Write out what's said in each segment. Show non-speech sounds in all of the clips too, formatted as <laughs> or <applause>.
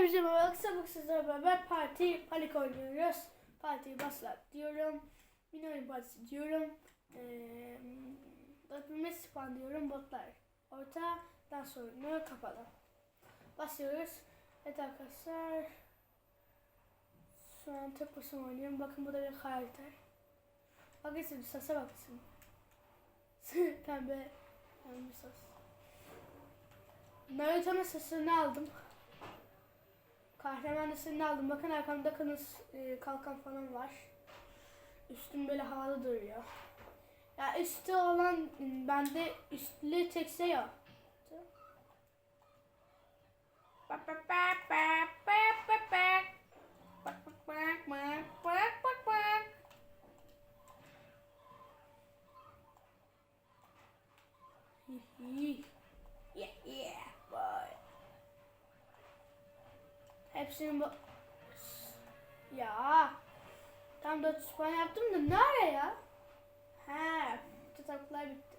Hepsi merhaba. Kısa bu sizlerle beraber parti palik oynuyoruz. Partiyi başlat diyorum. Mini oyun partisi diyorum. Ee, Öpülme diyorum. Botlar. Orta dans oyunu kapalı. Başlıyoruz. Evet arkadaşlar. Şu an tek başıma oynuyorum. Bakın bu da bir karakter. Bakın şimdi sese bakın. pembe pembe sos. Naruto'nun sesini aldım. Kahraman sesini aldım. Bakın arkamda kanız e, kalkan falan var. Üstüm böyle havalı duruyor. Ya üstü olan m, bende üstlü tekse yok. Bak bak bak bak bak bak bak. Bak bak bak bak bak bak bak. Hihi. Yeah yeah boy. Hepsini bu... Ya. Tam 400 puan yaptım da nereye ya? He. Tutaklar bitti.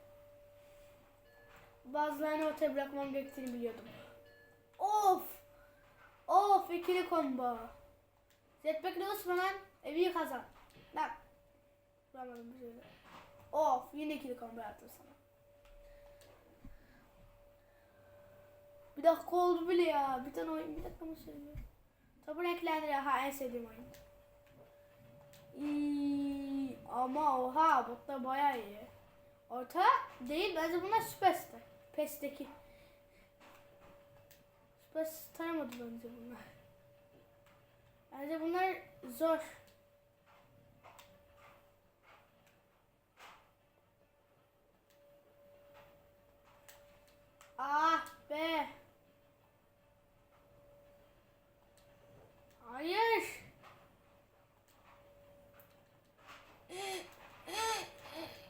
Bazılarını ortaya bırakmam gerektiğini biliyordum. Of. Of ikili combo. Jetpack'le Osman'ın evi kazan. Lan. Vuramadım bir şeyle. Of yine ikili combo yaptım sana. Bir dakika oldu bile ya. Bir tane oyun bir dakika mı söylüyor? Tabu renklendir. Ha en sevdiğim oyun. Ama oha botlar bayağı iyi. Orta değil bence bunlar Superstar. PES'teki. Superstar mı bence bunlar? Bence bunlar zor. Ah be. Hayır.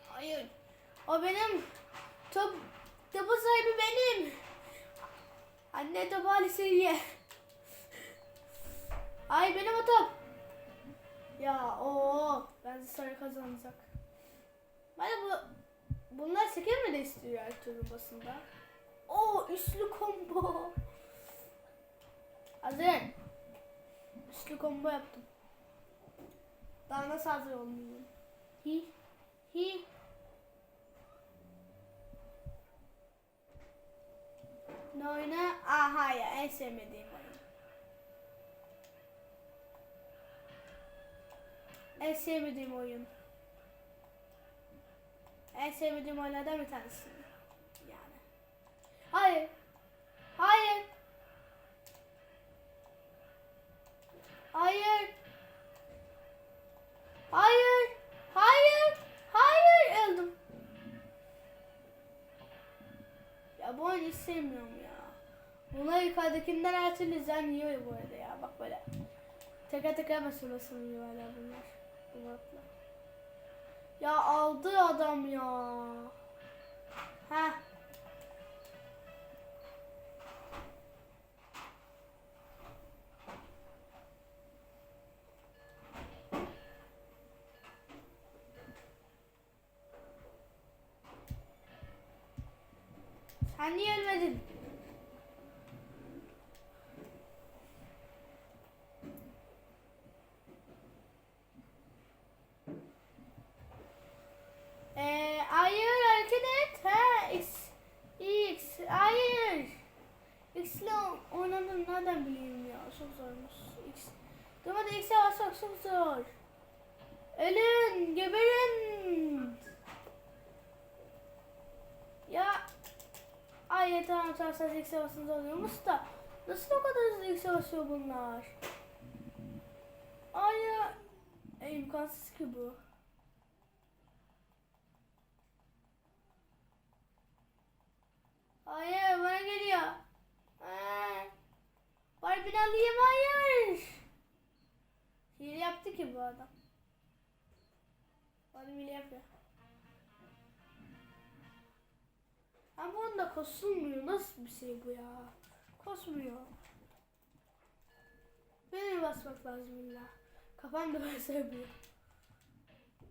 Hayır. O benim top topu sahibi benim. Anne topu Alice'ye. Ay benim top. Ya o ben sarı kazanacak. Bana bu bunlar seker mi de istiyor türlü basında? O üçlü combo. Hazır. Üçlü combo yaptım. Daha nasıl hazır olmayayım? Hi. Hi. Ne oyna? Aha ya en sevmediğim oyun. En sevmediğim oyun. En sevmediğim oyunlardan bir tanesi. Yani. Hayır. Hayır. Hayır. Hayır. Hayır. Hayır. Öldüm. Ya bu oyunu sevmiyorum ya. Buna yukarıdakinden her türlü zen yiyor bu arada ya. Bak böyle. Teker teker basıyor basıyor hala bunlar. Bu matla. Ya aldı adam ya. Heh. Sen niye ölmedin? Ee, hayır hareket et. Ha, X, X, hayır. X ile oynadın nereden bileyim ya? Çok zormuş. X. Durmadan X'e basmak çok zor. Ölün, geberin. Ya Tamam sadece X'e basınca oluyormuş da Nasıl o kadar hızlı X'e basıyor bunlar? Ay ya e, imkansız ki bu. Hayır bana geliyor. Aa, Barbie alayım hayır. Hile yaptı ki bu adam. Barbie hile yapıyor. Ama onda kosulmuyor. Nasıl bir şey bu ya? Kosmuyor. Benim basmak lazım illa. Kafam da böyle seviyor.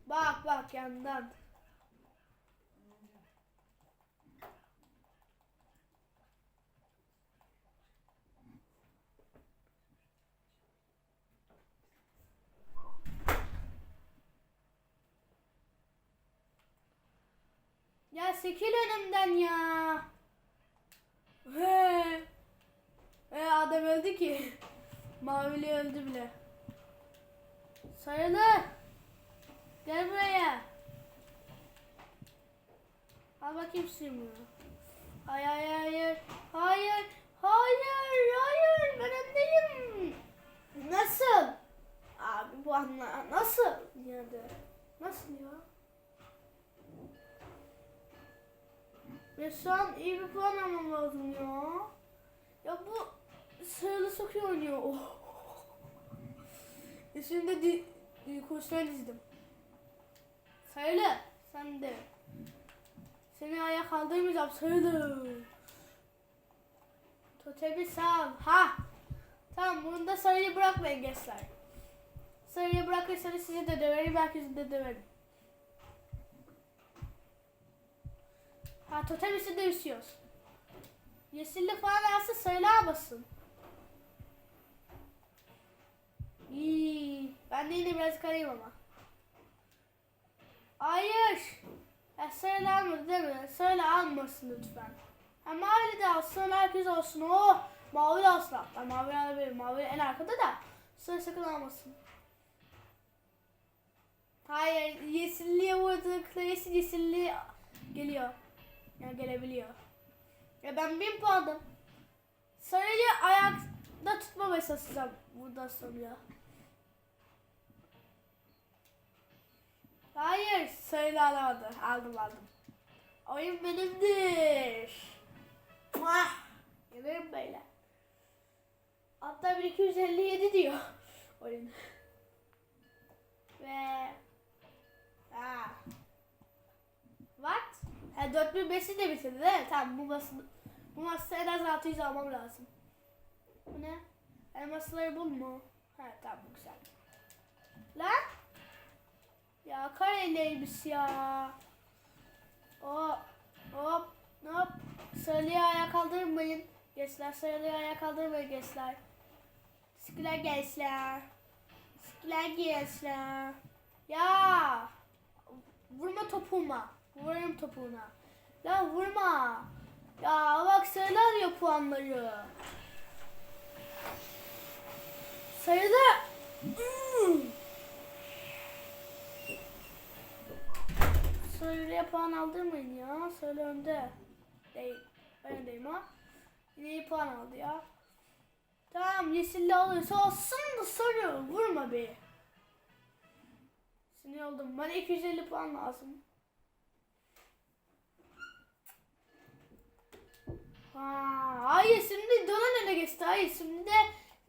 Bak bak yandan. Çekil önümden ya. He. E adam öldü ki. <laughs> Mavili öldü bile. Sarılı. Gel buraya. Al bakayım suyumu. Hayır hayır. Hayır. Hayır şu an iyi bir puan almam lazım ya. Ya bu sarılı iyi oynuyor. Oh. Di, di, kurslar dizdim. Sarılı sen de. Seni ayağa kaldırmayacağım sarılı. Totemi sal. Ha. Tamam bunu da sarıyı bırakmayın gençler. Sarıyı bırakırsanız sizi de döverim, herkesi de döverim. Ha totem üstünde üşüyoruz. Yeşilli falan alsın sarılığa basın. İyi. Ben de yine biraz karayım ama. Hayır. Ya sarılı almadı değil mi? Sarılı almasın lütfen. Ha mavi de alsın herkes olsun. Oh. Mavi de alsın hatta. Mavi alabilir. Mavi en arkada da. Sarı sakın almasın. Hayır. Yeşilliğe vurdukları yeşil yeşilliğe geliyor. Ya gelebiliyor. Ya ben bin puanım. Sarıyı ayakta tutmamaya çalışacağım buradan sonra. Hayır, sarıyı alamadı. Aldım aldım. Oyun benimdir. Muah! Gelirim böyle. Hatta 1257 diyor <laughs> oyun. Ve... Ah. What? Ha 4005'i de bitirdi değil mi? Tamam bu masada, bu masada en az 600 almam lazım. Bu ne? Elmasları bul mu? Ha tamam bu güzel. Lan? Ya kareleymiş ya. Hop hop hop. Sarılıya ayağa kaldırmayın. Gençler sarılıya ayağa kaldırmayın gençler. Sıkılar gençler. Sıkılar gençler. Ya. Vurma topuma. Vurayım topuğuna. Ya vurma. Ya bak sarılı alıyor puanları. Sarılı. Hmm. Sarılıya puan aldırmayın ya. Sarılı önde. Değil. Ben öndeyim ha. Yine iyi puan aldı ya. Tamam yeşilli alırsa olsun da sarı. Vurma be. Sinir oldum. Bana 250 puan lazım. Ha, hayır şimdi dolan öne geçti. Hayır şimdi de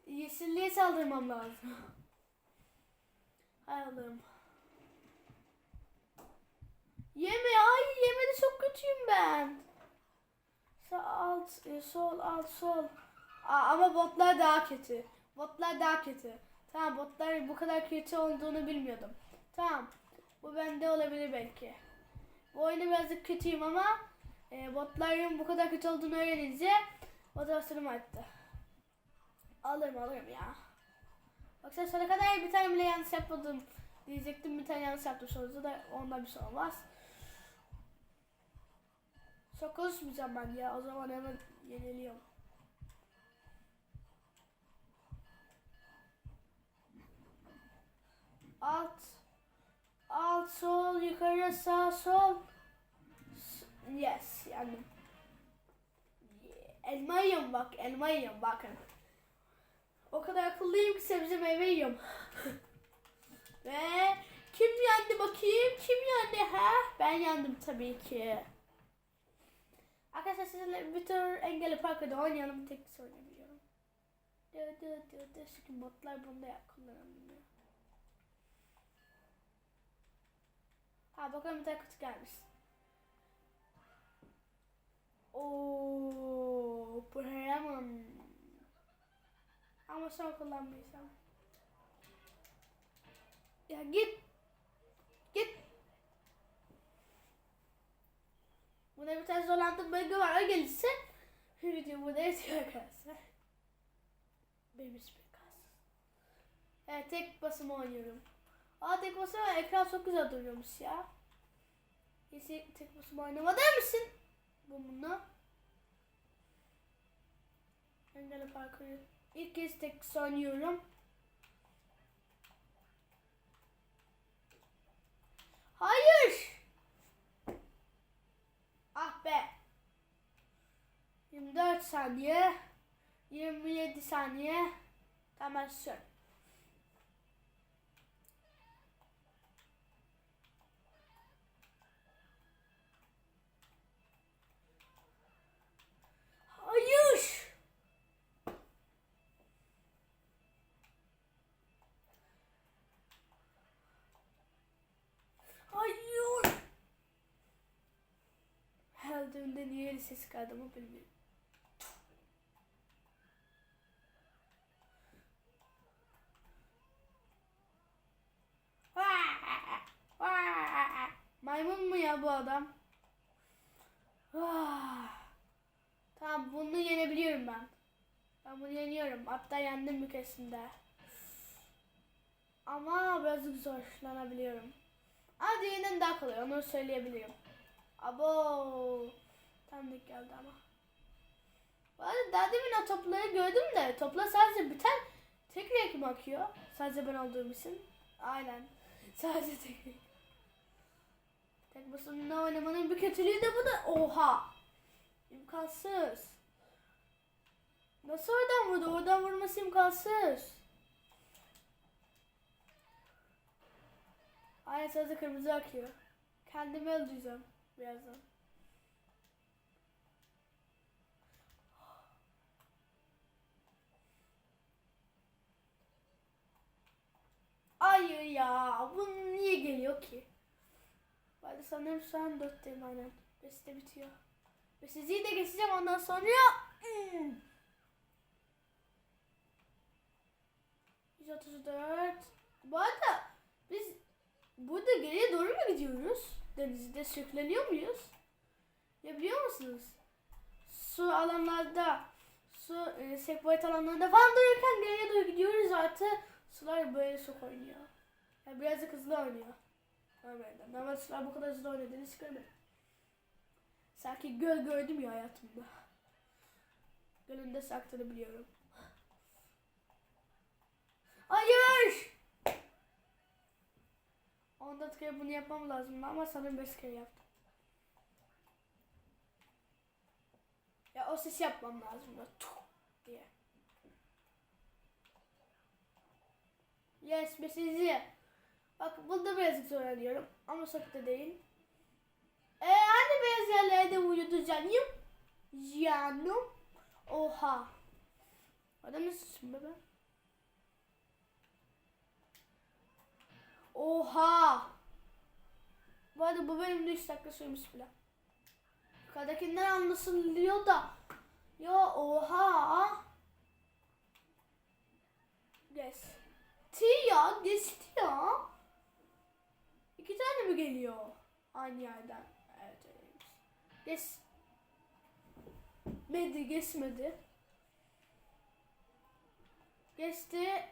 yeşilliğe saldırmam lazım. <laughs> Hay Allah'ım. Yeme ay yemedi çok kötüyüm ben. Sağ alt e, sol alt sol. Aa, ama botlar daha kötü. Botlar daha kötü. Tamam botlar bu kadar kötü olduğunu bilmiyordum. Tamam. Bu bende olabilir belki. Bu oyunu birazcık kötüyüm ama e, botların bu kadar kötü olduğunu öğrenince motivasyonum arttı. Alırım alırım ya. Bak sen sana kadar bir tane bile yanlış yapmadım diyecektim. Bir tane yanlış yaptım sonuçta da ondan bir şey olmaz. Çok konuşmayacağım ben ya. O zaman hemen yeniliyorum. Alt. Alt sol yukarı sağ sol. Yes yandım. Elma yiyorum bak elma yiyorum bakın. O kadar akıllıyım ki sebze meyve yiyorum. <laughs> Ve kim yendi bakayım? Kim yendi ha? Ben yendim tabii ki. Arkadaşlar sizinle bir tür engelli parkada oynayalım. Tek oynayabiliyorum. Dı dı dı. Çünkü botlar bunda ya kullanamıyor. Ha bakalım bir tane kutu gelmiş. Oo, Bremen. Ama son kullanmayacağım. Ya git. Git. Buna bir tane zorlandığım bölge var. O gelirse video burada yetiyor arkadaşlar. Benim hiçbir kalsın. Evet tek basımı oynuyorum. Aa tek basımı ekran çok güzel duruyormuş ya. Esi tek başıma oynamadı mısın? Bu bunu. Engelli parkuru. İlk kez tek oynuyorum. Hayır. Ah be. 24 saniye. 27 saniye. Tamam sür. Hayır. Hayır. Öldüğümde niye el sesi kaldığımı bilmiyorum. Maymun mu ya bu adam? Ah. Tamam bunu yenebiliyorum ben. Ben bunu yeniyorum. Hatta yendim bir keresinde. Ama birazcık zorlanabiliyorum. Ama diğerinden daha kolay onu söyleyebilirim. Abo. Tam denk geldi ama. Bu arada daha demin o topları gördüm de toplar sadece biten tek renk mi akıyor? Sadece ben olduğum için. Aynen. <laughs> Sadece tek renk. Tek başına oynamanın bir kötülüğü de bu da. Oha. İmkansız. Nasıl oradan vurdu? Oradan vurması imkansız. Aynen sadece kırmızı akıyor. Kendimi öldüreceğim birazdan. Hayır ya. Bu niye geliyor ki? Ben sanırım şu an dörtteyim aynen. Beste bitiyor. Ve sizi de geçeceğim ondan sonra. <clears throat> Hmm. 134. Bu arada biz burada geriye doğru mu gidiyoruz? Denizde sürükleniyor muyuz? Ya biliyor musunuz? Su alanlarda, su e, sekvoyet alanlarında falan dururken geriye doğru gidiyoruz artık. Sular böyle çok oynuyor. Yani birazcık hızlı oynuyor. Normalde. Normal sular bu kadar hızlı oynadığını hiç görmedim. Sanki göl gördüm ya hayatımda. Gölün de saktığını biliyorum. Hayır! 14 kere bunu yapmam lazım ama sanırım 5 kere yaptım. Ya o sesi yapmam lazım da diye. Yes, mesajı. Bak burada birazcık zorlanıyorum ama çok da değil. Ee, hani beyaz yerlerde vücudu canım? Canım. Oha. Adam nasılsın bebe? Oha. Bu arada bu bölümde 3 dakika sürmüş bile. Yukarıdakinden anlaşılıyor da. Ya oha. Yes. T ya geçti ya. İki tane mi geliyor? Aynı yerden. Geç. Medi geçmedi. Geçti.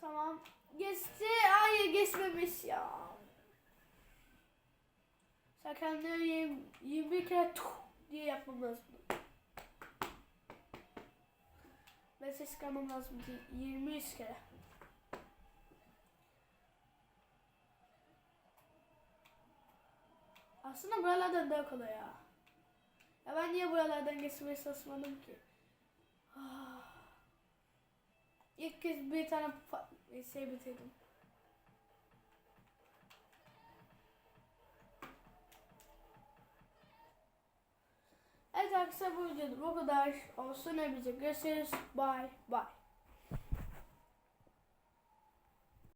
Tamam. Geçti. Hayır geçmemiş ya. Kendine 20, 21 kere tuh diye yapmam lazım. Ses çıkarmam lazım. 23 kere. Aslında buralardan daha kolay ya. Ya ben niye buralardan geçmeye çalışmadım ki? Ah. İlk kez bir tane şey bitirdim. Evet arkadaşlar bu videoda bu kadar olsun. Hepinize görüşürüz. Bye bye.